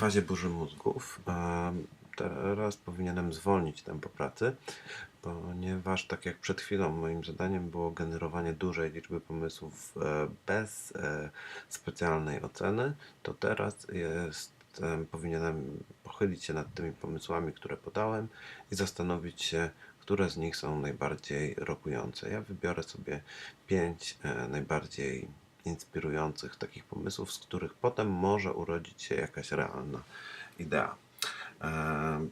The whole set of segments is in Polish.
fazie burzy mózgów. Teraz powinienem zwolnić tempo pracy, ponieważ tak jak przed chwilą moim zadaniem było generowanie dużej liczby pomysłów e, bez e, specjalnej oceny, to teraz jest, em, powinienem pochylić się nad tymi pomysłami, które podałem i zastanowić się, które z nich są najbardziej rokujące. Ja wybiorę sobie pięć e, najbardziej inspirujących takich pomysłów, z których potem może urodzić się jakaś realna idea. E,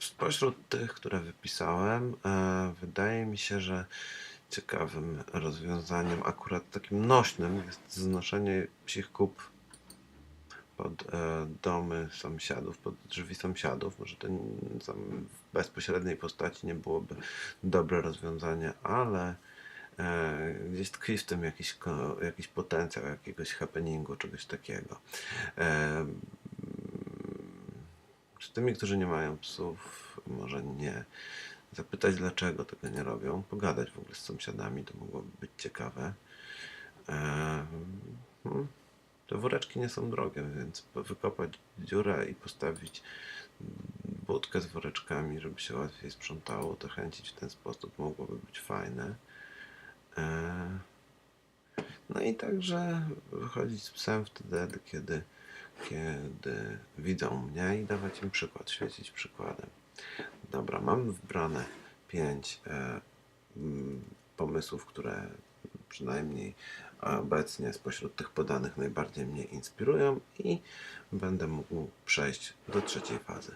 Spośród tych, które wypisałem, e, wydaje mi się, że ciekawym rozwiązaniem, akurat takim nośnym, jest znoszenie psich kup pod e, domy sąsiadów, pod drzwi sąsiadów. Może to w bezpośredniej postaci nie byłoby dobre rozwiązanie, ale e, gdzieś tkwi w tym jakiś, jakiś potencjał jakiegoś happeningu, czegoś takiego. E, z tymi, którzy nie mają psów, może nie zapytać, dlaczego tego nie robią, pogadać w ogóle z sąsiadami, to mogłoby być ciekawe. Em, hmm, Te woreczki nie są drogie, więc wykopać dziurę i postawić budkę z woreczkami, żeby się łatwiej sprzątało, to chęcić w ten sposób mogłoby być fajne. E, No i także wychodzić z psem wtedy, kiedy, kiedy widzą mnie i dawać im przykład, świecić przykładem. Dobra, mam wybrane pięć e, mm, pomysłów, które przynajmniej obecnie spośród tych podanych najbardziej mnie inspirują i będę mógł przejść do trzeciej fazy.